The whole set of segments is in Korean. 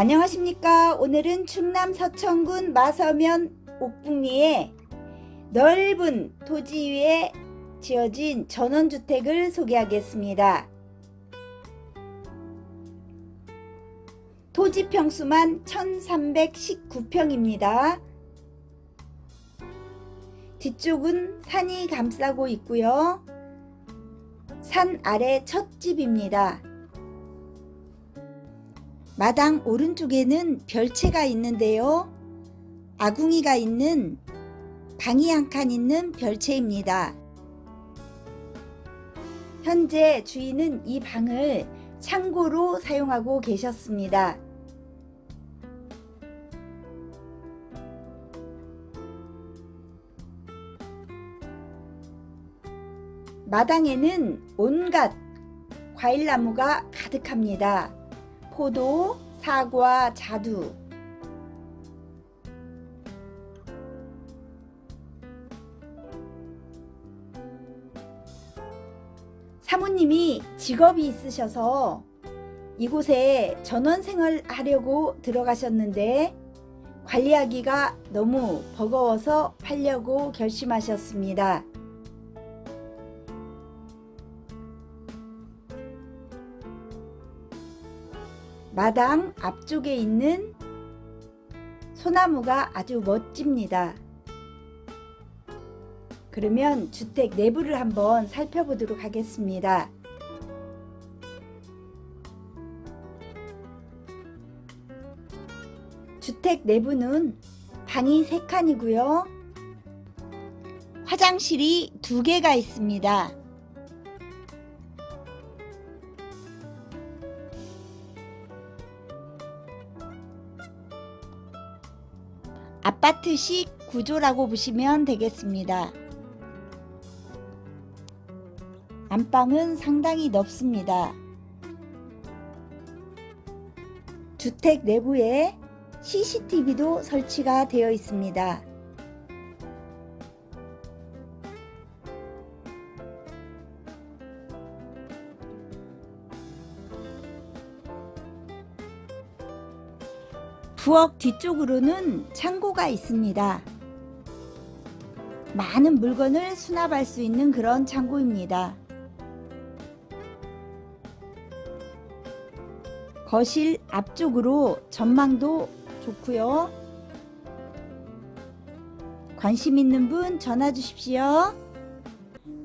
안녕하십니까. 오늘은 충남 서천군 마서면 옥북리에 넓은 토지 위에 지어진 전원주택을 소개하겠습니다. 토지 평수만 1319평입니다. 뒤쪽은 산이 감싸고 있고요. 산 아래 첫 집입니다. 마당 오른쪽에는 별채가 있는데요. 아궁이가 있는 방이 한 칸 있는 별채입니다. 현재 주인은 이 방을 창고로 사용하고 계셨습니다. 마당에는 온갖 과일나무가 가득합니다. 포도, 사과, 자두. 사모님이 직업이 있으셔서 이곳에 전원 생활 하려고 들어가셨는데 관리하기가 너무 버거워서 팔려고 결심하셨습니다. 마당 앞쪽에 있는 소나무가 아주 멋집니다. 그러면 주택 내부를 한번 살펴보도록 하겠습니다. 주택 내부는 방이 3칸이고요. 화장실이 2개가 있습니다. 아파트식 구조라고 보시면 되겠습니다. 안방은 상당히 넓습니다. 주택 내부에 CCTV도 설치가 되어 있습니다. 부엌 뒤쪽으로는 창고가 있습니다. 많은 물건을 수납할 수 있는 그런 창고입니다. 거실 앞쪽으로 전망도 좋고요. 관심 있는 분 전화 주십시오.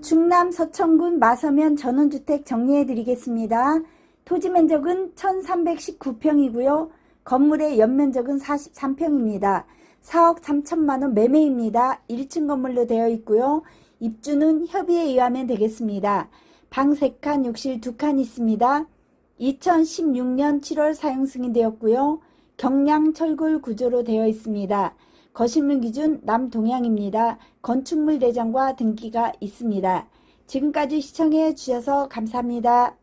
충남 서천군 마서면 전원주택 정리해 드리겠습니다. 토지 면적은 1319평이고요. 건물의 연면적은 43평입니다. 4억 3천만 원 매매입니다. 1층 건물로 되어 있고요. 입주는 협의에 의하면 되겠습니다. 방 3칸, 욕실 2칸 있습니다. 2016년 7월 사용 승인되었고요. 경량 철골 구조로 되어 있습니다. 거실문 기준 남동향입니다. 건축물 대장과 등기가 있습니다. 지금까지 시청해 주셔서 감사합니다.